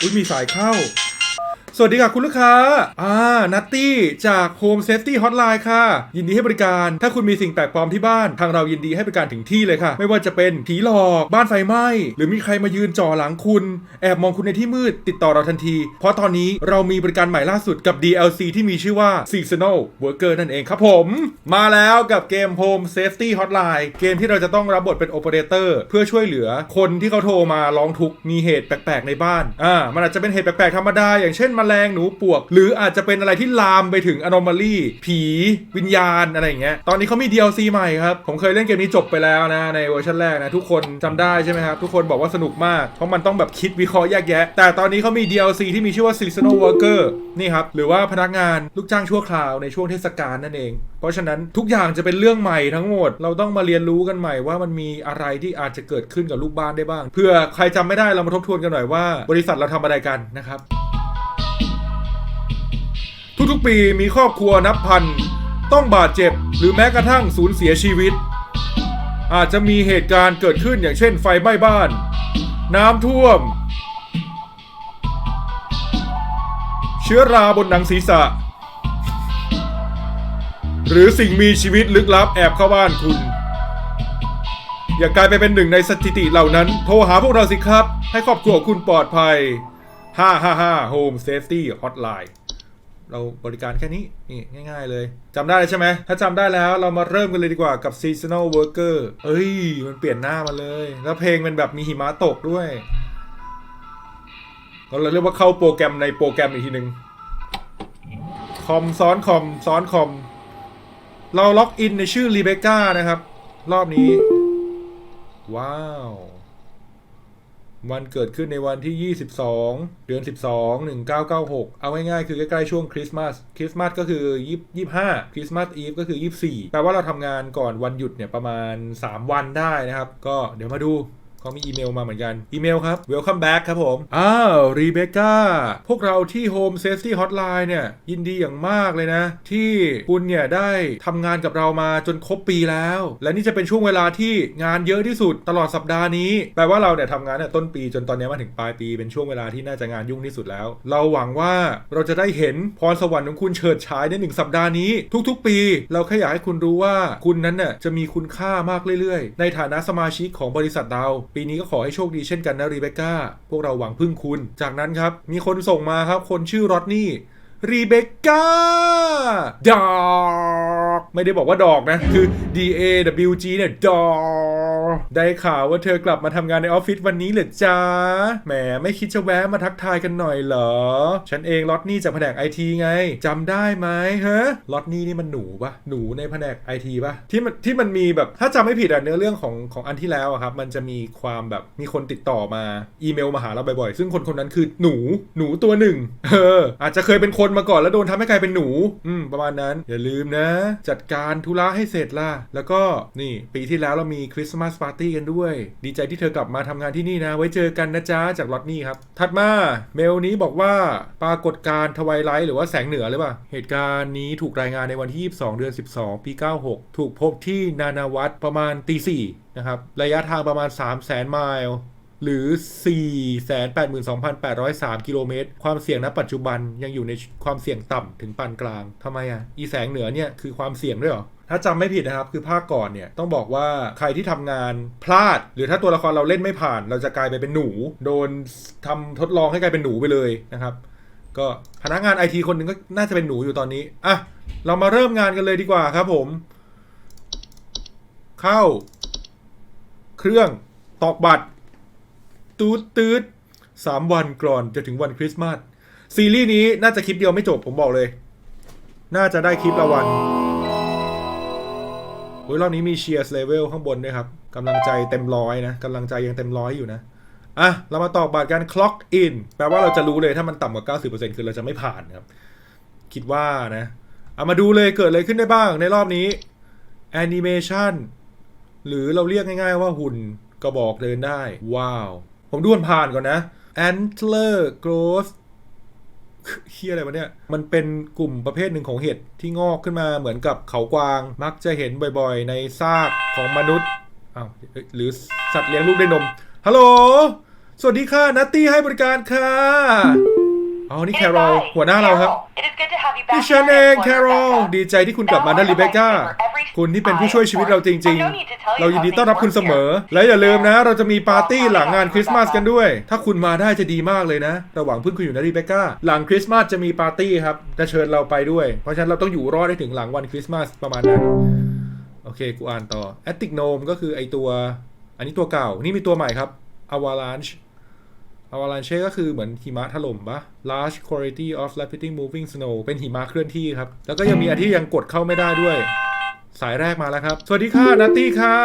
อุ้ยมีสายเข้า สวัสดีค่ะคุณลูกค้า อ่า นัตตี้จาก Home Safety Hotline ค่ะ ยินดีให้บริการ ถ้าคุณมีสิ่งแปลกปลอมที่บ้าน ทางเรายินดีให้บริการถึงที่เลยค่ะ ไม่ว่าจะเป็นผีหลอก บ้านไฟไหม้ หรือมีใครมายืนจ่อหลังคุณ แอบมองคุณในที่มืด ติดต่อเราทันที เพราะตอนนี้เรามีบริการใหม่ล่าสุดกับ DLC ที่มีชื่อว่า Seasonal Worker นั่นเองครับผม มาแล้วกับเกม Home Safety Hotline เกมที่เราจะต้องรับบทเป็นโอเปอเรเตอร์เพื่อช่วยเหลือคนที่เขาโทรมาร้องทุกข์มีเหตุแปลกๆในบ้าน อ่า มันอาจจะเป็นเหตุแปลกๆธรรมดาอย่างเช่นแมลงหนูปวก หรืออาจจะเป็นอะไรที่ลามไปถึง anomaly ผีวิญญาณอะไรอย่างเงี้ยตอนนี้เขามี DLC ใหม่ครับ ผมเคยเล่นเกมนี้จบไปแล้วนะ ในเวอร์ชันแรกนะ ทุกคนจำได้ใช่ไหมครับ ทุกคนบอกว่าสนุกมาก เพราะมันต้องแบบคิดวิเคราะห์แยกแยะ แต่ตอนนี้เขามี DLC ที่มีชื่อว่า seasonal worker นี่ครับ หรือว่าพนักงานลูกจ้างชั่วคราวในช่วงเทศกาลนั่นเอง เพราะฉะนั้นทุกอย่างจะเป็นเรื่องใหม่ทั้งหมด เราต้องมาเรียนรู้กันใหม่ว่ามันมีอะไรที่อาจจะเกิดขึ้นกับลูกบ้านได้บ้าง เพื่อใครจำไม่ได้เรามาทบทวนกันหน่อยว่าบริษัทเราทำอะไรกันนะครับ ทุกๆปีมีครอบครัวนับพัน ต้องบาดเจ็บหรือแม้กระทั่งสูญเสียชีวิต อาจจะมีเหตุการณ์เกิดขึ้นอย่างเช่นไฟไหม้บ้าน น้ำท่วม เชื้อราบนหนังศีรษะ หรือสิ่งมีชีวิตลึกลับแอบเข้าบ้านคุณ อย่ากลายไปเป็นหนึ่งในสถิติเหล่านั้น โทรหาพวกเราสิครับ ให้ครอบครัวคุณปลอดภัย 555 Home Safety Hotline เราบริการแค่นี้นี่ง่าย ๆ เลยจำได้ใช่ไหมถ้าจำได้แล้วเรามาเริ่มกันเลยดีกว่ากับ Seasonal Worker เอ้ย มันเปลี่ยนหน้ามาเลย แล้วเพลงเป็นแบบมีหิมะตกด้วยเราเรียกว่าเข้าโปรแกรมในโปรแกรมอีกทีหนึ่งคอมซ้อนคอมซ้อนคอม เราล็อกอินในชื่อรีเบคก้านะครับ รอบนี้ ว้าว วันเกิดขึ้นในวันที่ 22 เดือน 12 1996 เอาง่ายๆ คือใกล้ๆช่วงคริสต์มาส คริสต์มาสก็คือ20 25 คริสต์มาสอีฟก็คือ 24 แปลว่าเราทำงานก่อนวันหยุดเนี่ยประมาณ 3 วันได้นะครับ ก็เดี๋ยวมาดู เขามีอีเมลมาเหมือนกัน อีเมลครับ welcome back ครับผม อ้าวรีเบคก้าพวกเราที่ Home Safety Hotline เนี่ย ยินดีอย่างมากเลยนะ ที่คุณเนี่ยได้ทำงานกับเรามาจนครบปีแล้ว และนี่จะเป็นช่วงเวลาที่งานเยอะที่สุดตลอดสัปดาห์นี้ แปลว่าเราเนี่ยทำงานเนี่ยต้นปีจนตอนนี้มาถึงปลายปีเป็นช่วงเวลาที่น่าจะงานยุ่งที่สุดแล้ว เราหวังว่าเราจะได้เห็นพรสวรรค์ของคุณเฉิดฉายในหนึ่งสัปดาห์นี้ ทุกๆ ปี เราแค่อยากให้คุณรู้ว่าคุณนั้นน่ะจะมีคุณค่ามากเรื่อยๆ ในฐานะสมาชิกของบริษัทเราปีนี้ก็ขอให้โชคดีเช่นกันนะรีเบคก้าพวกเราหวังพึ่งคุณ จากนั้นครับ มีคนส่งมาครับ คนชื่อรอดนี่รีเบคก้าดอก ไม่ได้บอกว่าดอกนะ คือ D A W G เนี่ยดอก ได้ข่าวว่าเธอกลับมาทำงานในออฟฟิศวันนี้เหรอจ๊ะแหมไม่คิดจะแวะมาทักทายกันหน่อยเหรอ ฉันเองลอตนี่จากแผนกไอทีไงจำได้ไหมฮะลอตนี่นี่มันหนูปะหนูในแผนกไอทีปะที่มันที่มันมีแบบถ้าจำไม่ผิดอะเนื้อเรื่องของของอันที่แล้วอะครับ มันจะมีความแบบมีคนติดต่อมาอีเมลมาหาเราบ่อยๆ ซึ่งคนคนนั้นคือหนูหนูตัวหนึ่งเอออาจจะเคยเป็นคนมาก่อนแล้วโดนทำให้กลายเป็นหนู อืมประมาณนั้นอย่าลืมนะ จัดการธุระให้เสร็จล่ะแล้วก็นี่ปีที่แล้วเรามีคริสต์มาสปาร์ตี้กันด้วย ดีใจที่เธอกลับมาทำงานที่นี่นะ ไว้เจอกันนะจ๊ะจากลอตนี่ครับ ถัดมาเมลนี้บอกว่าปรากฏการ์ทวายไลท์หรือว่าแสงเหนือหรือเปล่า เหตุการณ์นี้ถูกรายงานในวันที่ 22 เดือน 12 ปี 96 ถูกพบที่นานาวัตประมาณตีสี่นะครับ ระยะทางประมาณ 3 0 0 0 0 0 ไมล์หรือ 482,803 กิโลเมตร ความเสี่ยงณปัจจุบันยังอยู่ในความเสี่ยงต่ำถึงปานกลางทำไมอะ อีแสงเหนือเนี่ยคือความเสี่ยงด้วยหรอ ถ้าจำไม่ผิดนะครับ คือภาคก่อนเนี่ยต้องบอกว่าใครที่ทำงานพลาด หรือถ้าตัวละครเราเล่นไม่ผ่าน เราจะกลายไปเป็นหนู โดนทำทดลองให้กลายเป็นหนูไปเลยนะครับ ก็พนักงานไอทีคนหนึ่งก็น่าจะเป็นหนูอยู่ตอนนี้อะเรามาเริ่มงานกันเลยดีกว่าครับผม เข้า เครื่องตอกบัตรตูดตืดสามวันก่อนจะถึงวันคริสต์มาสซีรีส์นี้น่าจะคลิปเดียวไม่จบผมบอกเลย น่าจะได้คลิปละวัน โอ้ยรอบนี้มีเชียร์เลเวลข้างบนด้วยครับกำลังใจเต็มร้อยนะกำลังใจยังเต็มร้อยอยู่นะอะเรามาตอกบัตรกัน clock in แปลว่าเราจะรู้เลยถ้ามันต่ำกว่า 90%คือเราจะไม่ผ่านครับ คิดว่านะเอามาดูเลยเกิดอะไรขึ้นได้บ้างในรอบนี้ animation หรือเราเรียกง่ายๆว่าหุ่นกระบอกเดินได้ ว้าว ผมดูผ่านก่อนนะ antler growth ที่อะไรวะเนี่ย มันเป็นกลุ่มประเภทหนึ่งของเห็ดที่งอกขึ้นมาเหมือนกับเขากวาง มักจะเห็นบ่อยๆ ในซากของมนุษย์อ้าวหรือสัตว์เลี้ยงลูกด้วยนมฮัลโหลสวัสดีค่ะนัตตี้ให้บริการค่ะ อ๋อนี่แคโรลหัวหน้าเราครับดิฉันเองแคโรลดีใจที่คุณกลับมานะรีเบคก้า คุณที่เป็นผู้ช่วยชีวิตเราจริง ๆ เรายินดีต้อนรับคุณเสมอ และอย่าลืมนะ เราจะมีปาร์ตี้หลังงานคริสต์มาสกันด้วย ถ้าคุณมาได้จะดีมากเลยนะ ระหว่างเพื่อนคุณอยู่นะรีเบคก้า หลังคริสต์มาสจะมีปาร์ตี้ครับจะเชิญเราไปด้วย เพราะฉะนั้นเราต้องอยู่รอดได้ถึงหลังวันคริสต์มาสประมาณนั้น โอเค กูอ่านต่อ a t t i c Gnome ก็คือไอตัว อันนี้ตัวเก่า นี่มีตัวใหม่ครับ Avalanche Avalanche ก็คือเหมือนหิมะถล่มปะ Large quantity of rapidly moving snow เป็นหิมะเคลื่อนที่ครับ แล้วก็ยังมีอันที่ยังกดเข้าไม่ได้ด้วย สายแรกมาแล้วครับ สวัสดีค่ะนัตตี้ค่ะ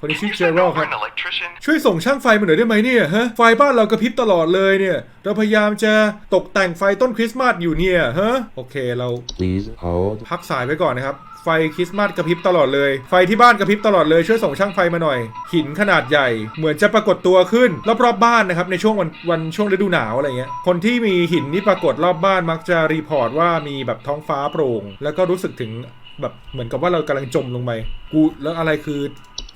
คนนี้ชื่อเจอรัลครับ an electrician? ช่วยส่งช่างไฟมาหน่อยได้ไหมเนี่ยฮะ ไฟบ้านเรากระพริบตลอดเลยเนี่ย เราพยายามจะตกแต่งไฟต้นคริสต์มาสอยู่เนี่ยฮะ โอเคเรา Please hold. พักสายไว้ก่อนนะครับ ไฟคริสต์มาสกระพริบตลอดเลย ไฟที่บ้านกระพริบตลอดเลยช่วยส่งช่างไฟมาหน่อย หินขนาดใหญ่ เหมือนจะปรากฏตัวขึ้นรอบๆบบ้านนะครับในช่วงวันวันช่วงฤดูหนาวอะไรเงี้ยคนที่มีหินที่ปรากฏรอบบ้านมักจะรีพอร์ตว่ามีแบบท้องฟ้าโปร่ง แล้วก็รู้สึกถึงแบบเหมือนกับว่าเรากำลังจมลงไปกูแล้วอะไรคือ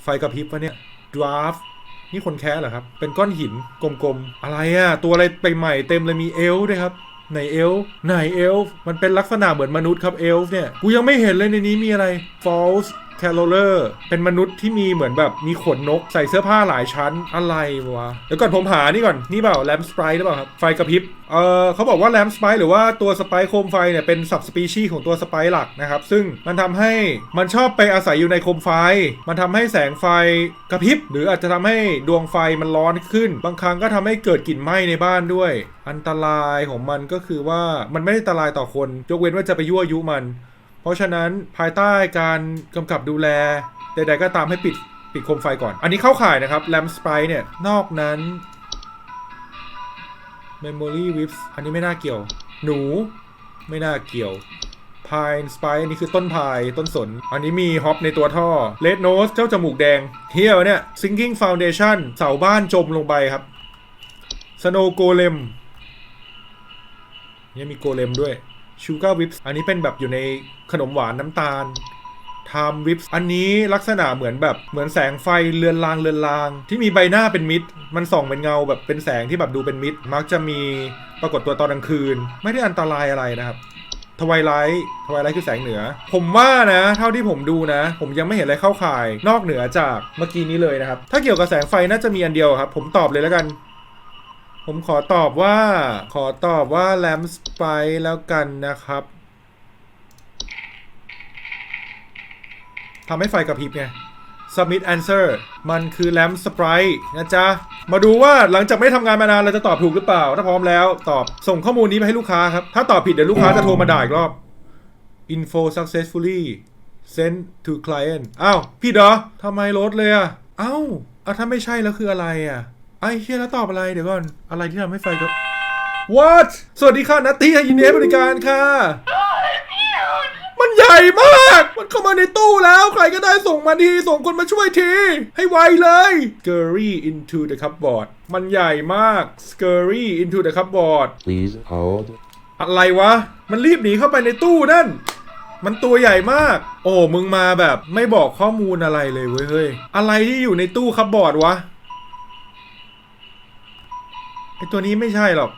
ไฟกระพริบวะเนี่ยดราฟนี่คนแค้เหรอครับ เป็นก้อนหินกลมๆ อะไรอะตัวอะไรไปใหม่เต็มเลยมีเอลด้วยครับ ไหนเอลฟ์ไหนเอลฟ์มันเป็นลักษณะเหมือนมนุษย์ครับเอลฟ์เนี่ย กูยังไม่เห็นเลยในนี้มีอะไร false caroler เป็นมนุษย์ที่มีเหมือนแบบมีขนนกใส่เสื้อผ้าหลายชั้นอะไรวะเดี๋ยวก่อนผมหานี่ก่อน นี่เปล่าแลมสไปร์หรือเปล่าครับ ไฟกระพริบเออเขาบอกว่าแลมสไปร์หรือว่าตัวสไปร์โคมไฟเนี่ยเป็นสับสปีชีส์ของตัวสไปร์หลักนะครับ ซึ่งมันทำให้มันชอบไปอาศัยอยู่ในโคมไฟ มันทำให้แสงไฟกระพริบ หรืออาจจะทำให้ดวงไฟมันร้อนขึ้น บางครั้งก็ทำให้เกิดกลิ่นไหม้ในบ้านด้วย อันตรายของมันก็คือว่ามันไม่ได้อันตรายต่อคนยกเว้นว่าจะไปยั่วยุมัน ราะฉะนั้นภายใต้การกำกับดูแลใดๆก็ตามให้ปิดปิดโคมไฟก่อน อันนี้เข้าข่ายนะครับ Lamp Sprite เนี่ย นอกนั้น Memory Whips อันนี้ไม่น่าเกี่ยว หนูไม่น่าเกี่ยว Pine Spike อันนี้คือต้นพายต้นสน อันนี้มีฮอปในตัวท่อ Red Nose เจ้าจมูกแดงเฮียวเนี่ย Sinking Foundation เสาบ้านจมลงไปครับ Snow Golem เนี่ยมีโกเลมด้วย Sugar Whips อันนี้เป็นแบบอยู่ในขนมหวานน้ำตาล Time Whips อันนี้ลักษณะเหมือนแบบเหมือนแสงไฟเลือนลางเลือนลาง ที่มีใบหน้าเป็นมิด มันส่องเป็นเงาแบบเป็นแสงที่แบบดูเป็นมิด มักจะมีปรากฏตัวตอนกลางคืน ไม่ได้อันตรายอะไรนะครับทวายไลท์ทวายไลท์คือแสงเหนือ ผมว่านะ เท่าที่ผมดูนะ ผมยังไม่เห็นอะไรเข้าข่าย นอกเหนือจากเมื่อกี้นี้เลยนะครับ ถ้าเกี่ยวกับแสงไฟน่าจะมีอันเดียวครับ ผมตอบเลยแล้วกัน ผมขอตอบว่า ขอตอบว่าแลมสไปแล้วกันนะครับทำให้ไฟกระพริบไง submit answer มันคือแลมสไปนะจ๊ะ มาดูว่าหลังจากไม่ทำงานมานานเราจะตอบถูกหรือเปล่า ถ้าพร้อมแล้วตอบส่งข้อมูลนี้ไปให้ลูกค้าครับ ถ้าตอบผิดเดี๋ยวลูกค้าจะโทรมาด่าอีกรอบ info successfully sent to client อ้าวพี่เหรอทำไมลดเลยอะ อ้าอะถ้าไม่ใช่แล้วคืออะไรอะ ไอ้เฮียแล้วตอบอะไรเดี๋ยวก่อน อะไรที่ทำให้ไฟก็ what สวัสดีค่ะนัตตี้ยินดีให้บริการค่ะ มันใหญ่มาก มันเข้ามาในตู้แล้ว ใครก็ได้ส่งมาทีส่งคนมาช่วยที ให้ไวเลย scurry into the cupboard มันใหญ่มาก scurry into the cupboard Please hold. อะไรวะ มันรีบหนีเข้าไปในตู้นั่นมันตัวใหญ่มาก โอ้ มึงมาแบบไม่บอกข้อมูลอะไรเลยเว้ยเฮ้ยอะไรที่อยู่ในตู้คับบอร์ดวะ ไอตัวนี้ไม่ใช่หรอก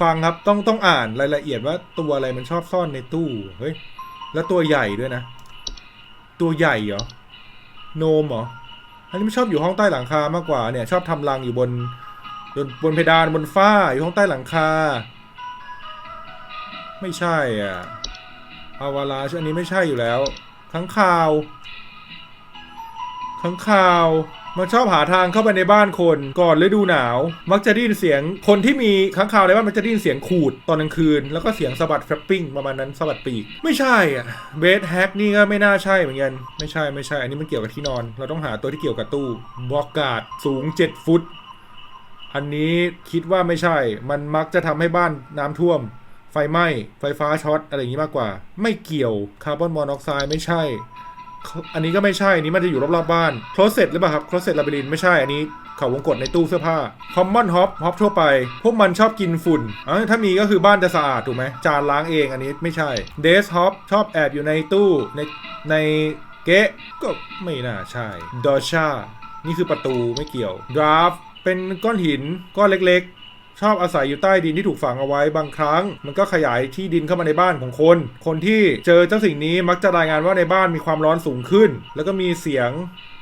ฟังครับต้องต้องอ่านรายละเอียดว่าตัวอะไรมันชอบซ่อนในตู้ เฮ้ย แล้วตัวใหญ่ด้วยนะ ตัวใหญ่เหรอ โนมเหรอ อันนี้ไม่ชอบอยู่ห้องใต้หลังคามากกว่าเนี่ย ชอบทำรังอยู่บนบนบนเพดานบนฝ้าอยู่ห้องใต้หลังคา ไม่ใช่อะอาวาลาชอันนี้ไม่ใช่อยู่แล้วข้างข่าวข้างข่าว มันชอบหาทางเข้าไปในบ้านคนก่อนฤดูหนาว มักจะได้ยินเสียงคนที่มีข้างข่าวในบ้านมันจะได้ยินเสียงขูดตอนกลางคืน แล้วก็เสียงสะบัดแฟลปปิ้งประมาณนั้นสะบัดปีก ไม่ใช่อะเบสแฮกนี่ก็ไม่น่าใช่เหมือนกันไม่ใช่ไม่ใช่ อันนี้มันเกี่ยวกับที่นอน เราต้องหาตัวที่เกี่ยวกับตู้บล็อกการ์ดสูง 7 ฟุต อันนี้คิดว่าไม่ใช่ มันมักจะทำให้บ้านน้ำท่วม ไฟไหม้ไฟฟ้าช็อตอะไรอย่างนี้มากกว่า ไม่เกี่ยวคาร์บอนมอนอกไซด์ไม่ใช่ อันนี้ก็ไม่ใช่อันนี้มันจะอยู่รอบๆบ้านคลอเซ็ตหรือเปล่าครับคลอเซ็ตลาบิรินไม่ใช่อันนี้เขาวงกดในตู้เสื้อผ้าคอมมอนฮอปฮอปทั่วไป พวกมันชอบกินฝุ่นอะถ้ามีก็คือบ้านจะสะอาดถูกไหมจานล้างเองอันนี้ไม่ใช่เดสฮอปชอบแอบอยู่ในตู้ในในเก๊ะก็ไม่น่าใช่ดอชานี่คือประตูไม่เกี่ยวดราฟเป็นก้อนหินก้อนเล็กๆ ชอบอาศัยอยู่ใต้ดินที่ถูกฝังเอาไว้บางครั้ง มันก็ขยายที่ดินเข้ามาในบ้านของคน คนที่เจอเจ้าสิ่งนี้มักจะรายงานว่าในบ้านมีความร้อนสูงขึ้น แล้วก็มีเสียง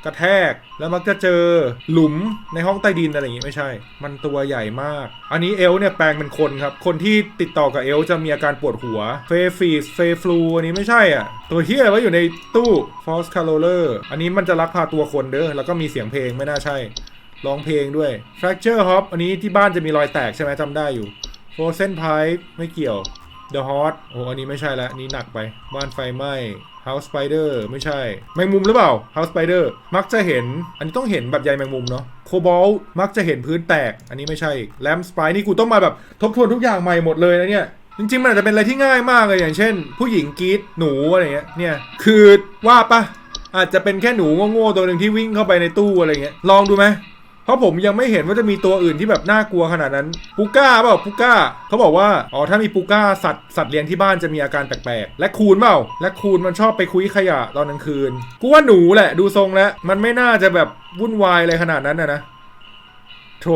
กระแทกแล้วมักจะเจอหลุมในห้องใต้ดินอะไรอย่างงี้ไม่ใช่ มันตัวใหญ่มาก อันนี้เอลเนี่ยแปลงเป็นคนครับ คนที่ติดต่อกับเอลจะมีอาการปวดหัว เฟฟีสเฟฟลูอันนี้ไม่ใช่อะ ตัวที่อะไรวะอยู่ในตู้ false caroler อันนี้มันจะลักพาตัวคนเด้อแล้วก็มีเสียงเพลงไม่น่าใช่ ร้องเพลงด้วย Fracture Hop อันนี้ที่บ้านจะมีรอยแตกใช่ไหมจำได้อยู่ Frozen Pipe ไม่เกี่ยว The Hot โอ้อันนี้ไม่ใช่ละนี้หนักไป บ้านไฟไหม้ House Spider ไม่ใช่ แมงมุมหรือเปล่า House Spider มักจะเห็น อันนี้ต้องเห็นแบบใยแมงมุมเนาะ Cobalt มักจะเห็นพื้นแตก อันนี้ไม่ใช่ Lamp Spy นี่กูต้องมาแบบทบทวนทุกอย่างใหม่หมดเลยนะเนี่ยจริงๆ มันอาจจะเป็นอะไรที่ง่ายมากเลยอย่างเช่น ผู้หญิงกรีดหนูอะไรเงี้ยเนี่ยคือว่าปะอาจจะเป็นแค่หนูโง่ๆตัวหนึ่งที่วิ่งเข้าไปในตู้อะไรเงี้ยลองดูไหม ราะผมยังไม่เห็นว่าจะมีตัวอื่นที่แบบน่ากลัวขนาดนั้นปูก้าเปล่าปูก้าเขาบอกว่าอ๋อถ้ามีปูก้าสัตว์สัตว์เลี้ยงที่บ้านจะมีอาการแปลกๆ และคูนเปล่า และคูนมันชอบไปคุยขยะตอนกลางคืนกูว่าหนูแหละดูทรงแล้ว มันไม่น่าจะแบบวุ่นวายอะไรขนาดนั้นนะนะโทร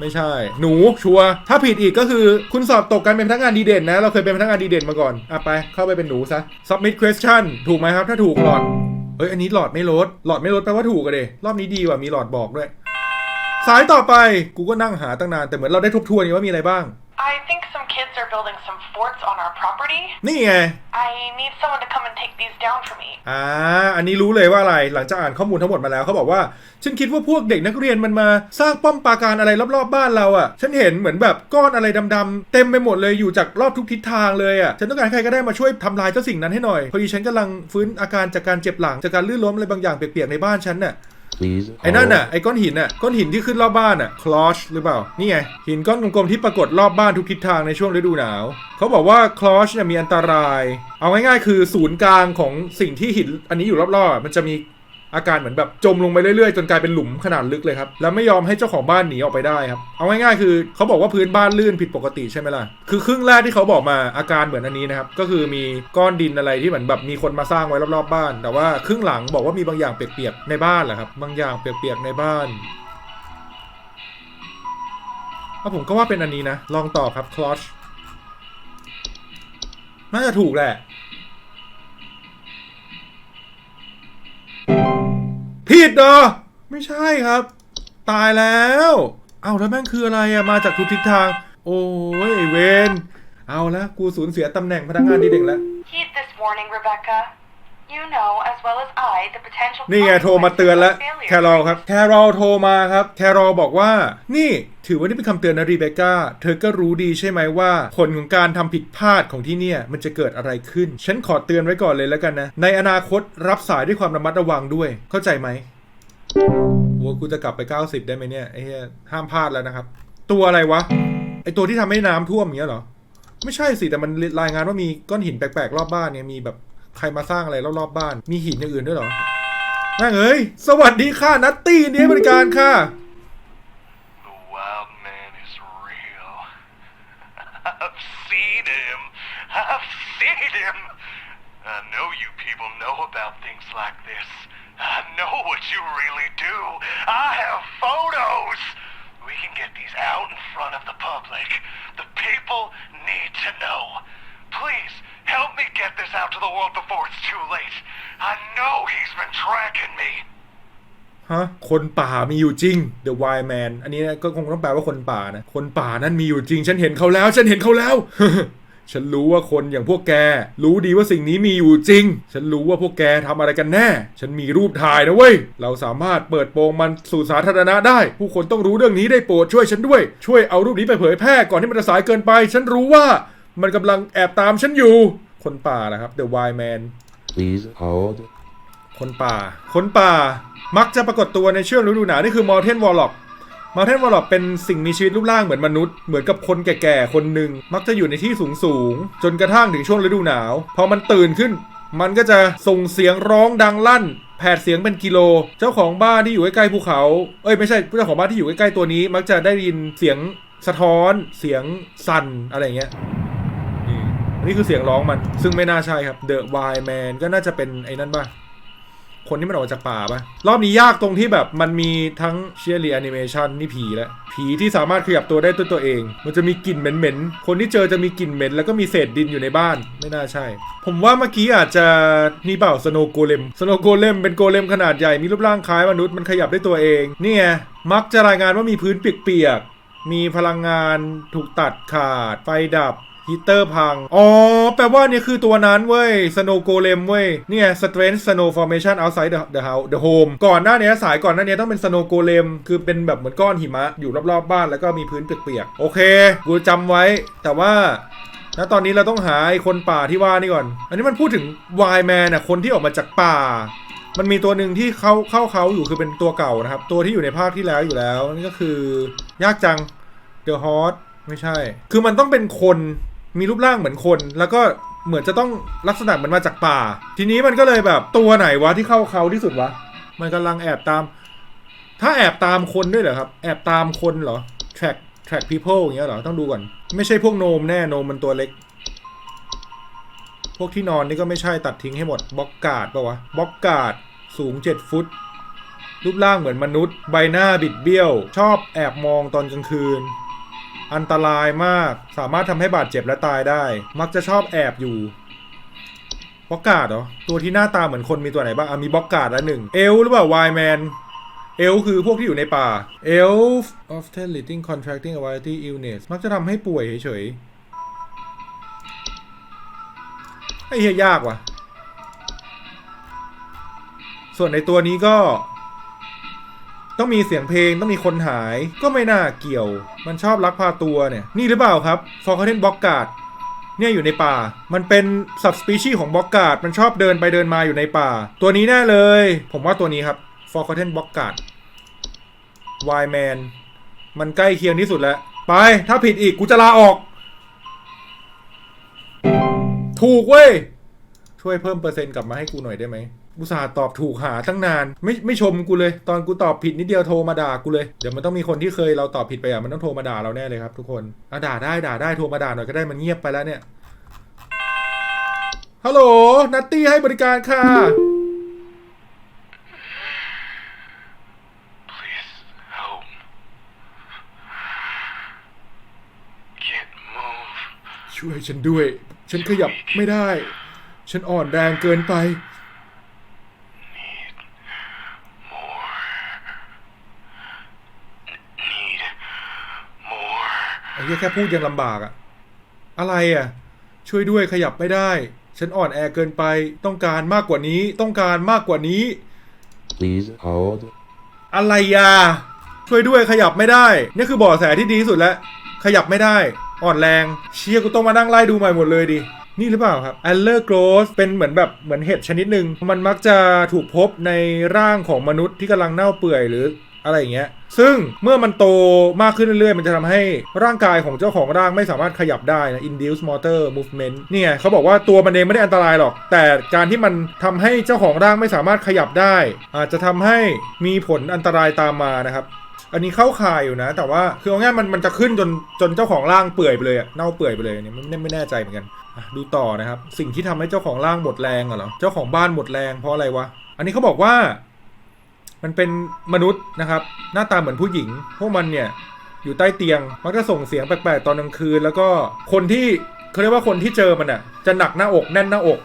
ไม่ใช่ หนูชัวถ้าผิดอีกก็คือคุณสอบตกกันเป็นพนักงานดีเด่นนะ เราเคยเป็นพนักงานดีเด่นมาก่อน อะไป เข้าไปเป็นหนูซะ submit question ถูกไหมครับ ถ้าถูกหลอดเอ้ย อันนี้หลอดไม่ลด หลอดไม่ลดแปลว่าถูกอะเดรอบนี้ดีว่ามีหลอดบอกด้วย สายต่อไปกูก็นั่งหาตั้งนาน แต่เหมือนเราได้ทบทวนนี่ว่ามีอะไรบ้าง I think some kids are building some forts on our property. นี่ไง I need someone to come and take these down for me. อ่า อันนี้รู้เลยว่าอะไร หลังจากอ่านข้อมูลทั้งหมดมาแล้วเขาบอกว่า ฉันคิดว่าพวกเด็กนักเรียนมันมาสร้างป้อมปราการอะไรรอบๆบ้านเราอะ่ะ ฉันเห็นเหมือนแบบก้อนอะไรดำๆเต็มไปหมดเลยอยู่จากรอบทุกทิศทางเลยอะ่ะ ฉันต้องการใครก็ได้มาช่วยทำลายเจ้าสิ่งนั้นให้หน่อย พอดีฉันกำลังฟื้นอาการจากการเจ็บหลังจากการลื่นล้มอะไรบางอย่างเปียกๆในบ้านฉันน่ะ Please ไอ้นั่นน่ะไอ้ก้อนหินน่ะก้อนหินที่ขึ้นรอบบ้านน่ะคลอชหรือเปล่า นี่ไง หินก้อนกลมๆที่ปรากฏรอบบ้านทุกทิศทางในช่วงฤดูหนาว เขาบอกว่าคลอชเนี่ยมีอันตราย เอาง่ายๆ คือศูนย์กลางของสิ่งที่หินอันนี้อยู่รอบๆมันจะมี อาการเหมือนแบบจมลงไปเรื่อยๆ จนกลายเป็นหลุมขนาดลึกเลยครับแล้วไม่ยอมให้เจ้าของบ้านหนีออกไปได้ครับเอาง่ายๆคือเขาบอกว่าพื้นบ้านลื่นผิดปกติใช่ไหมล่ะคือครึ่งแรกที่เขาบอกมาอาการเหมือนอันนี้นะครับก็คือมีก้อนดินอะไรที่เหมือนแบบมีคนมาสร้างไว้รอบๆบ้าน แต่ว่าครึ่งหลังบอกว่ามีบางอย่างเปียกๆในบ้านแหละครับบางอย่างเปียกๆในบ้านเอาผมก็ว่าเป็นอันนี้นะ ลองต่อครับคลอชน่าจะถูกแหละ ผิดเหรอ ไม่ใช่ครับ ตายแล้ว เอาแล้วแม่งคืออะไรอะมาจากทุกทิศทาง โอ้ยไอเวนเอาละกูสูญเสียตำแหน่งพนักงานดีเด่นแล้ว Heed this warning, Rebecca. You know as well as I the potential นี่ไงโทรมาเตือนแล้ว consequences of แครอลครับ แครอลโทรมาครับ แครอลบอกว่า นี่ถือว่านี่เป็นคำเตือนนะรีเบคก้า เธอก็รู้ดีใช่ไหมว่า ผลของการทำผิดพลาดของที่เนี่ย มันจะเกิดอะไรขึ้น ฉันขอเตือนไว้ก่อนเลยแล้วกันนะ ในอนาคตรับสายด้วยความระมัดระวังด้วย เข้าใจไหมโอ้กูจะกลับไป 90 ได้ไหมเนี่ยไอ้เหี้ยห้ามพลาดแล้วนะครับ ตัวอะไรวะ ไอตัวที่ทำให้น้ำท่วมอย่างเงี้ยเหรอ ไม่ใช่สิ แต่มันรายงานว่ามีก้อนหินแปลกๆ รอบบ้านเนี่ย มีแบบ ใครมาสร้างอะไรรอบๆบ้าน มีหินอย่างอื่นด้วยเหรอแม่งเอ้ย สวัสดีค่ะ นัตตี้นี้บริการค่ะ The wild man is real. I've seen him. I've seen him. I know you people know about things like this. I know what you really do. I have photos. We can get these out in front of the public. The people need to know. Please help me get this out to the world before it's too late. I know he's been tracking me. ฮะ คนป่ามีอยู่จริง The Wild Man อันนี้ก็คงต้องแปลว่าคนป่านะ คนป่านั้นมีอยู่จริง ฉันเห็นเขาแล้ว ฉันเห็นเขาแล้ว ฉันรู้ว่าคนอย่างพวกแก รู้ดีว่าสิ่งนี้มีอยู่จริง ฉันรู้ว่าพวกแกทำอะไรกันแน่ ฉันมีรูปถ่ายนะเว้ย เราสามารถเปิดโปงมันสู่สาธารณะได้ ผู้คนต้องรู้เรื่องนี้ได้โปรดช่วยฉันด้วย ช่วยเอารูปนี้ไปเผยแพร่ก่อนที่มันจะสายเกินไป ฉันรู้ว่า มันกำลังแอบตามฉันอยู่ คนป่านะครับ The Wild Man Please hold. คนป่า คนป่า มักจะปรากฏตัวในช่วงฤดูหนาวนี่คือมอร์เทนวอลล็อกมอร์เทนวอลล็อกเป็นสิ่งมีชีวิตรูปร่างเหมือนมนุษย์ เหมือนกับคนแก่ๆ คนหนึ่ง มักจะอยู่ในที่สูงสูงๆจนกระทั่งถึงช่วงฤดูหนาว พอมันตื่นขึ้น มันก็จะส่งเสียงร้องดังลั่น แผดเสียงเป็นกิโล เจ้าของบ้านที่อยู่ใกล้ๆภูเขา เอ้ยไม่ใช่เจ้าของบ้านที่อยู่ใกล้ๆตัวนี้ มักจะได้ยินเสียงสะท้อน เสียงสั่นอะไรอย่างเงี้ย นี่อันนี่คือเสียงร้องมันซึ่งไม่น่าใช่ครับ The Wild Man ก็น่าจะเป็นไอ้นั่นป่ะ คนที่มันออกมาจากป่าปะรอบนี้ยากตรงที่แบบมันมีทั้งเชียร์รีแอนิเมชันนี่ผีแล้วผีที่สามารถขยับตัวได้ตัวตัวเอง มันจะมีกลิ่นเหม็นๆ คนที่เจอจะมีกลิ่นเหม็น แล้วก็มีเศษดินอยู่ในบ้านไม่น่าใช่ ผมว่าเมื่อกี้อาจจะนี่เปล่าสโนโกเลมสโนโกเลมเป็นโกเลมขนาดใหญ่มีรูปร่างคล้ายมนุษย์มันขยับได้ตัวเองนี่ไงมักจะรายงานว่ามีพื้นเปียกๆมีพลังงานถูกตัดขาดไฟดับ ฮีเตอร์พัง อ๋อ แปลว่านี่คือตัวนั้นเว้ย Snow Golem เว้ยเนี่ย Strange Snow Formation outside the the house the home ก่อนหน้านี้สายก่อนหน้านี้ต้องเป็น Snow Golem คือเป็นแบบเหมือนก้อนหิมะอยู่รอบๆบ้านแล้วก็มีพื้นเปียกๆ โอเคกูจำไว้ แต่ว่าณตอนนี้เราต้องหาไอ้คนป่าที่ว่านี่ก่อน อันนี้มันพูดถึงวายแมนน่ะคนที่ออกมาจากป่ามันมีตัวหนึ่งที่เขาเข้าเขาอยู่คือเป็นตัวเก่านะครับ ตัวที่อยู่ในภาคที่แล้วอยู่แล้ว นี่ก็คือยากจัง The h o t ไม่ใช่ คือมันต้องเป็นคน มีรูปร่างเหมือนคน แล้วก็เหมือนจะต้องลักษณะเหมือนมาจากป่า ทีนี้มันก็เลยแบบตัวไหนวะที่เข้าเขาที่สุดวะ มันกำลังแอบตาม ถ้าแอบตามคนด้วยเหรอครับ แอบตามคนเหรอ track track people อย่างเงี้ยเหรอ ต้องดูก่อน ไม่ใช่พวกโนมแน่โนมมันตัวเล็ก พวกที่นอนนี่ก็ไม่ใช่ตัดทิ้งให้หมดบล็อกกาดปะวะบล็อกกาดสูง 7 ฟุต รูปร่างเหมือนมนุษย์ ใบหน้าบิดเบี้ยว ชอบแอบมองตอนกลางคืน อันตรายมาก สามารถทำให้บาดเจ็บและตายได้ มักจะชอบแอบอยู่บ็อกกาดเหรอ ตัวที่หน้าตาเหมือนคนมีตัวไหนบ้างอะมีบ็อกกาดละหนึ่ง เอลหรือเปล่าวายแมน เอลคือพวกที่อยู่ในป่า เอล often leading contracting a variety illness มักจะทำให้ป่วยเฉยๆ ไอ้เฮียยากว่ะ ส่วนในตัวนี้ก็ ต้องมีเสียงเพลงต้องมีคนหาย ก็ไม่น่าเกี่ยว มันชอบลักพาตัวเนี่ย นี่หรือเปล่าครับฟอร์คเทนบล็อกการ์ดเนี่ยอยู่ในป่า มันเป็นสัตว์สปีชีส์ของบล็อกการ์ดมันชอบเดินไปเดินมาอยู่ในป่า ตัวนี้แน่เลย ผมว่าตัวนี้ครับฟอร์คเทนบล็อกการ์ดวายแมนมันใกล้เคียงที่สุดแล้ว ไป ถ้าผิดอีกกูจะลาออก ถูกเว้ย ช่วยเพิ่มเปอร์เซ็นต์กลับมาให้กูหน่อยได้ไหม อุตส่าห์ตอบถูกหาตั้งนาน ไม่ไม่ชมกูเลย ตอนกูตอบผิดนิดเดียวโทรมาด่ากูเลย เดี๋ยวมันต้องมีคนที่เคยเราตอบผิดไปอะมันต้องโทรมาด่าเราแน่เลยครับทุกคนอะด่าได้ด่าได้โทรมาด่าหน่อยก็ได้มันเงียบไปแล้วเนี่ยฮัลโหลนัตตี้ให้บริการค่ะ Please help. Can't move. ช่วยฉันด้วย ฉันขยับไม่ได้ ฉันอ่อนแรงเกินไป Need more. Need more. ไอ้เหี้ย แค่พูดยังลำบากอะอะไรอะช่วยด้วยขยับไม่ได้ ฉันอ่อนแอเกินไปต้องการมากกว่านี้ต้องการมากกว่านี้ Please hold. อะไรยาช่วยด้วยขยับไม่ได้ นี่คือเบ่อแสที่ดีที่สุดแล้ว ขยับไม่ได้ อ่อนแรง เชียกูต้องมานั่งไล่ดูใหม่หมดเลยดิ นี่หรือเปล่าครับ a l l e r growth เป็นเหมือนแบบเหมือนเห็ดชนิดหนึ่ง มันมักจะถูกพบในร่างของมนุษย์ที่กำลังเน่าเปื่อยหรือ อะไรอย่างเงี้ย ซึ่งเมื่อมันโตมากขึ้นเรื่อยๆ มันจะทำให้ร่างกายของเจ้าของร่างไม่สามารถขยับได้นะ induce motor movement เนี่ยเขาบอกว่าตัวมันเองไม่ได้อันตรายหรอก แต่การที่มันทำให้เจ้าของร่างไม่สามารถขยับได้ อาจจะทำให้มีผลอันตรายตามมานะครับอันนี้เข้าข่ายอยู่นะ แต่ว่าคือเอาง่ายมันมันจะขึ้นจนจนเจ้าของร่างเปื่อยไปเลยเน่าเปื่อยไปเลยเนี่ยไม่ไม่แน่ใจเหมือนกันดูต่อนะครับ สิ่งที่ทำให้เจ้าของร่างหมดแรงเหรอเจ้าของบ้านหมดแรงเพราะอะไรวะอันนี้เขาบอกว่า มันเป็นมนุษย์นะครับ หน้าตาเหมือนผู้หญิง พวกมันเนี่ยอยู่ใต้เตียง มันก็ส่งเสียงแปลกๆตอนกลางคืน แล้วก็คนที่เขาเรียกว่าคนที่เจอมันอะจะหนักหน้าอกแน่นหน้าอก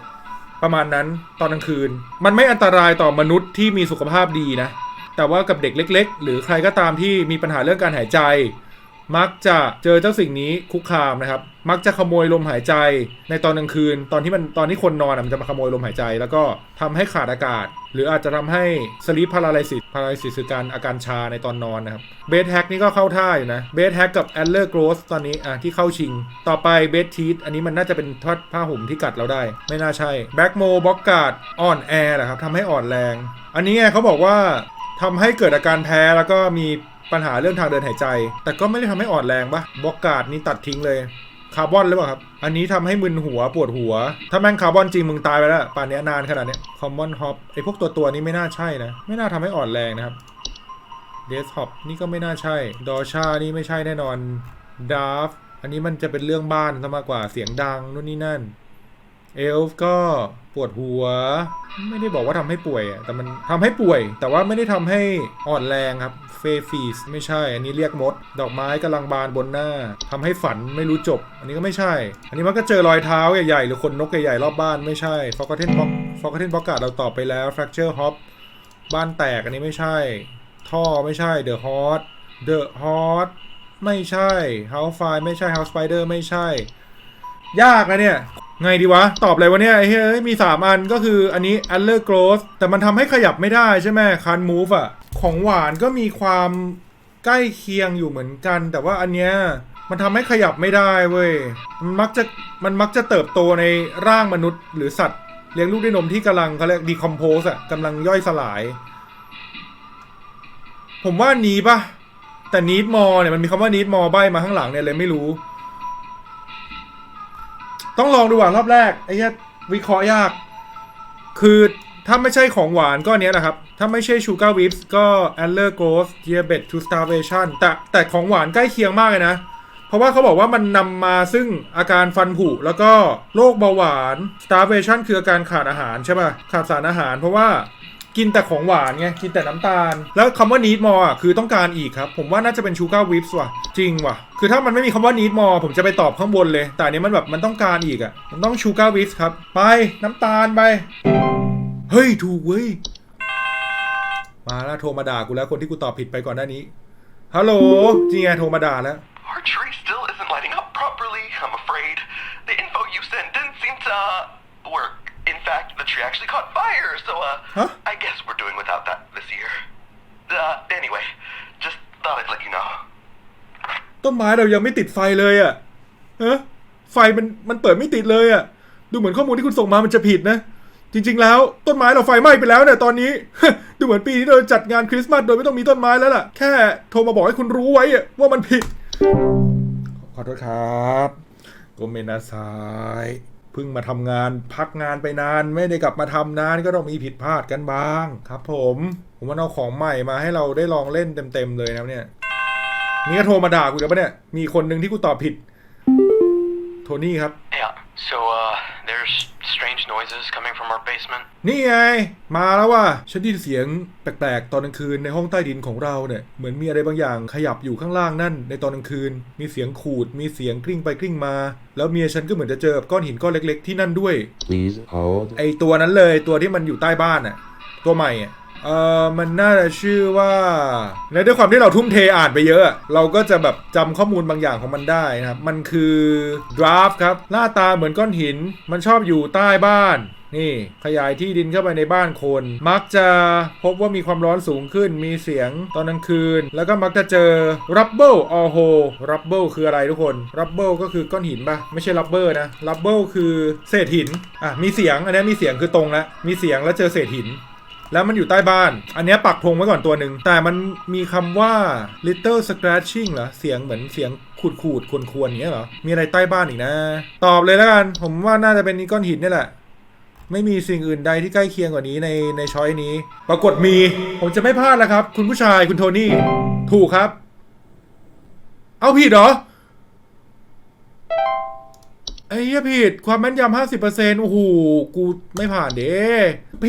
ประมาณนั้นตอนกลางคืน มันไม่อันตรายต่อมนุษย์ที่มีสุขภาพดีนะ แต่ว่ากับเด็กเล็ก ๆ หรือใครก็ตามที่มีปัญหาเรื่องการหายใจ มักจะเจอเจ้าสิ่งนี้คุกคามนะครับ มักจะขโมยลมหายใจในตอนกลางคืน ตอนที่มันตอนที่คนนอนอะมันจะมาขโมยลมหายใจ แล้วก็ทำให้ขาดอากาศ หรืออาจจะทำให้สลีปพาราไลซิสพาราไลซิสคือการอาการชาในตอนนอนนะครับเบสแฮกนี่ก็เข้าท่าอยู่นะเบสแฮกกับแอลเลอร์โกรสตอนนี้อะที่เข้าชิง ต่อไปเบสที t อันนี้มันน่าจะเป็นทอดผ้าห่มที่กัดเราได้ ไม่น่าใช่แบ็กโมบ็อกการ์ดอ่อนแอร์นะครับทำให้อ่อนแรง อันนี้เขาบอกว่าทำให้เกิดอาการแพ้แล้วก็มี ปัญหาเรื่องทางเดินหายใจ แต่ก็ไม่ได้ทำให้อ่อนแรงปะบล็อกการ์ดนี่ตัดทิ้งเลยคาร์บอนหรือเปล่าครับ อันนี้ทำให้มึนหัวปวดหัว ถ้าแม่งคาร์บอนจริงมึงตายไปแล้ว ป่านนี้นานขนาดนี้คอมมอนฮอปไอพวกตัวตัวนี้ไม่น่าใช่นะ ไม่น่าทำให้อ่อนแรงนะครับเดสฮอปนี่ก็ไม่น่าใช่ ดอชานี่ไม่ใช่แน่นอนดาฟอันนี้มันจะเป็นเรื่องบ้านซะมากกว่าเสียงดังนู่นนี่นั่นเอลฟ์ก็ ปวดหัว ไม่ได้บอกว่าทำให้ป่วยแต่มันทำให้ป่วย แต่ว่าไม่ได้ทำให้อ่อนแรงครับเฟฟีสไม่ใช่ อันนี้เรียกมด ดอกไม้กำลังบานบนหน้าทำให้ฝันไม่รู้จบ อันนี้ก็ไม่ใช่ อันนี้มันก็เจอรอยเท้าใหญ่ๆหรือคนนกใหญ่ๆรอบบ้านไม่ใช่ฟอกเทนบ็อกฟอกเทนบ็อกกาเราตอบไปแล้ว fracture hop บ้านแตกอันนี้ไม่ใช่ ท่อไม่ใช่ The Hot The Hot ไม่ใช่ House Fire ไม่ใช่ House Spider ไม่ใช่ ยากนะเนี่ย ไงดีวะ ตอบอะไรวะเนี่ยไอ้เฮ้ยมี 3 อันก็คืออันนี้ Aller Growth แต่มันทำให้ขยับไม่ได้ใช่ไหม Can't Move อะของหวานก็มีความใกล้เคียงอยู่เหมือนกัน แต่ว่าอันเนี้ยมันทำให้ขยับไม่ได้เว้ย มันมักจะมันมักจะเติบโตในร่างมนุษย์ หรือสัตว์เลี้ยงลูกด้วยนมที่กำลังเขาเรียก decompose อะกำลังย่อยสลาย ผมว่านี้ปะแต่ need more เนี่ยมันมีคำว่า need more ใบมาข้างหลังเนี่ยเลยไม่รู้ ต้องลองดูว่ารอบแรกไอ้เหี้ยวิเคราะห์ยาก คือถ้าไม่ใช่ของหวานก็อันเนี้ยนะครับ ถ้าไม่ใช่ชูการ์วิปส์ก็ aller growth diabetes to starvation แต่แต่ของหวานใกล้เคียงมากเลยนะ เพราะว่าเขาบอกว่ามันนำมาซึ่งอาการฟันผุแล้วก็โรคเบาหวานสตาร์เวชั่นคืออาการขาดอาหารใช่ป่ะ ขาดสารอาหารเพราะว่า กินแต่ของหวานไง กินแต่น้ำตาล แล้วคำว่า need more อะคือต้องการอีกครับ ผมว่าน่าจะเป็น sugar whips ว่ะ จริงว่ะ คือถ้ามันไม่มีคำว่า need more ผมจะไปตอบข้างบนเลย แต่อันนี้มันแบบมันต้องการอีกอะ มันต้อง sugar whips ครับ ไปน้ำตาลไป เฮ้ย ถูกเว้ย มาแล้วโทรมาด่ากูแล้วคนที่กูตอบผิดไปก่อนหน้านี้ ฮัลโหลจริงไงโทรมาด่าแล้ว Our tree still isn't lighting up properly, I'm afraid. The info you sent didn't seem to work. In fact, the tree actually caught fire, so uh, Huh? I guess we're doing without that this year. Uh, anyway, just thought I'd let you know. ต้นไม้เรายังไม่ติดไฟเลยอะ่ะฮะไฟมันมันเปิดไม่ติดเลยอะ่ะดูเหมือนข้อมูลที่คุณส่งมามันจะผิดนะ จริง ๆ แล้วต้นไม้เราไฟไหม้ไปแล้วเนี่ยตอนนี้ ดูเหมือนปีนี้เราจัดงานคริสต์มาสโดยไม่ต้องมีต้นไม้แล้วล่ะ แค่โทรมาบอกให้คุณรู้ไว้อะว่ามันผิด ขอโทษครับโกเมนาซาย เพิ่งมาทำงานพักงานไปนาน ไม่ได้กลับมาทำนานก็ต้องมีผิดพลาดกันบ้างครับ ผม ผมว่าเอาของใหม่มาให้เราได้ลองเล่นเต็มๆเลยนะเนี่ยนี่ก็โทรมาด่ากูแล้วปะเนี่ย มีคนหนึ่งที่กูตอบผิด โทนี่ครับ Yeah, so, uh, there's strange noises coming from our basement. นี่ไง มาแล้วว่ะฉันได้ยินเสียงแปลกๆ ตอนกลางคืนในห้องใต้ดินของเราเนี่ย เหมือนมีอะไรบางอย่างขยับอยู่ข้างล่างนั่น ในตอนกลางคืน มีเสียงขูด มีเสียงกลิ้งไปกลิ้งมา แล้วเมียฉันก็เหมือนจะเจอกับก้อนหินก้อนเล็ก ๆ ที่นั่นด้วย Please hold. ไอตัวนั้นเลย ตัวที่มันอยู่ใต้บ้านน่ะ ตัวใหม่อะ เออมันน่าจะชื่อว่า และด้วยความที่เราทุ่มเทอ่านไปเยอะ เราก็จะแบบจำข้อมูลบางอย่างของมันได้นะครับ มันคือ draft ครับ หน้าตาเหมือนก้อนหิน มันชอบอยู่ใต้บ้านนี่ขยายที่ดินเข้าไปในบ้านคน มักจะพบว่ามีความร้อนสูงขึ้น มีเสียงตอนกลางคืน แล้วก็มักจะเจอ rubble or hole rubble คืออะไรทุกคน rubble ก็คือก้อนหินปะไม่ใช่ rubber นะ rubble คือเศษหิน อะ มีเสียง อันนี้มีเสียงคือตรงแล้ว มีเสียงแล้วเจอเศษหิน แล้วมันอยู่ใต้บ้าน อันนี้ปักธงไว้ก่อนตัวหนึ่ง แต่มันมีคำว่า little scratching เหรอ เสียงเหมือนเสียงขูดขูดๆควรควรๆอย่างเงี้ยเหรอ มีอะไรใต้บ้านอีกนะ ตอบเลยแล้วกัน ผมว่าน่าจะเป็นนี่ก้อนหินนี่แหละ ไม่มีสิ่งอื่นใดที่ใกล้เคียงกว่านี้ในในช้อยนี้ ปรากฏมี ผมจะไม่พลาดแล้วครับ คุณผู้ชายคุณโทนี่ ถูกครับ เอาผิดเหรอ ไอ้เหี้ยผิดความแม่นยำห้าสิบเปอร์เซ็นต์โอ้โหกูไม่ผ่านเด้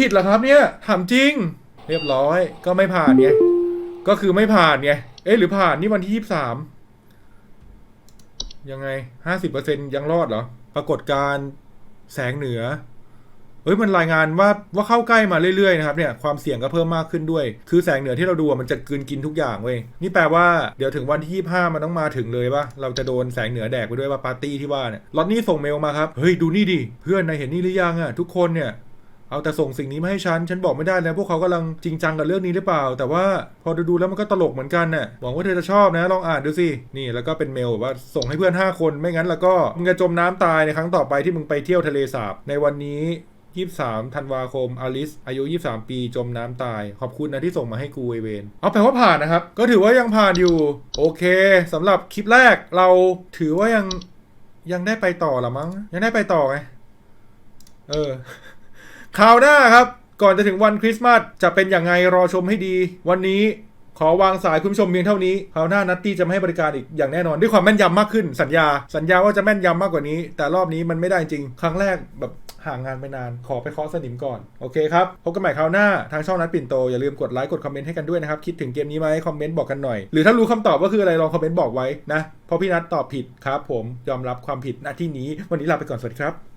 ผิดเหรอครับเนี่ยถามจริง เรียบร้อยก็ไม่ผ่านไงก็คือไม่ผ่านไงเอ๊ะหรือผ่านนี่วันที่ยี่สามยังไงห้าสิบเปอร์เซ็นต์ยังรอดเหรอ ปรากฏการแสงเหนือ เฮ้ยมันรายงานว่าว่าเข้าใกล้มาเรื่อยๆนะครับเนี่ยความเสี่ยงก็เพิ่มมากขึ้นด้วย คือแสงเหนือที่เราดูมันจะกืนกินทุกอย่างเว้ยนี่แปลว่าเดี๋ยวถึงวันที่ 25 มันต้องมาถึงเลยปะเราจะโดนแสงเหนือแดกไปด้วยว่าปาร์ตี้ที่ว่าเนี่ยล็อตนี้ส่งเมลมาครับเฮ้ยดูนี่ดิเพื่อนนายเห็นนี่หรือยังอะทุกคนเนี่ยเอาแต่ส่งสิ่งนี้มาให้ฉัน ฉันบอกไม่ได้แล้วพวกเขากำลังจริงจังกับเรื่องนี้หรือเปล่า แต่ว่าพอดูดูๆแล้วมันก็ตลกเหมือนกันน่ะ หวังว่าเธอจะชอบนะ ลองอ่านดูสิ นี่แล้วก็เป็นเมลบบว่าส่งให้เพื่อน 5 คน ไม่งั้นแล้วก็มึงจะจมน้ำตายในครั้งต่อไปที่มึงไปเที่ยวทะเลสาบ ในวันนี้ 23ธันวาคมอลิส อายุ 23 ปี จมน้ำตาย ขอบคุณนะที่ส่งมาให้กูไอเวนเอาแปลว่าผ่านนะครับ ก็ถือว่ายังผ่านอยู่ โอเคสำหรับคลิปแรกเราถือว่ายังยังได้ไปต่อละมั้ง ยังได้ไปต่อไง เออคราวหน้าครับ ก่อนจะถึงวันคริสต์มาสจะเป็นอย่างไงรอชมให้ดี วันนี้ ขอวางสายคุณผู้ชมเพียงเท่านี้คราวหน้านัตตี้จะไม่ให้บริการอีกอย่างแน่นอน ด้วยความแม่นยำมากขึ้น สัญญา สัญญาว่าจะแม่นยำมากกว่านี้ แต่รอบนี้มันไม่ได้จริง ครั้งแรกแบบห่างงานไปนาน ขอไปเคาะสนิมก่อน โอเคครับ พบกันใหม่คราวหน้า ทางช่องนัดปิ่นโต อย่าลืมกดไลค์ กดคอมเมนต์ให้กันด้วยนะครับ คิดถึงเกมนี้ไหมคอมเมนต์บอกกันหน่อย หรือถ้ารู้คำตอบว่าคืออะไร ลองคอมเมนต์บอกไว้นะ เพราะพี่นัทตอบผิดครับ ผม ยอมรับความผิดหน้าที่นี้ วันนี้ลาไปก่อน สวัสดีครับ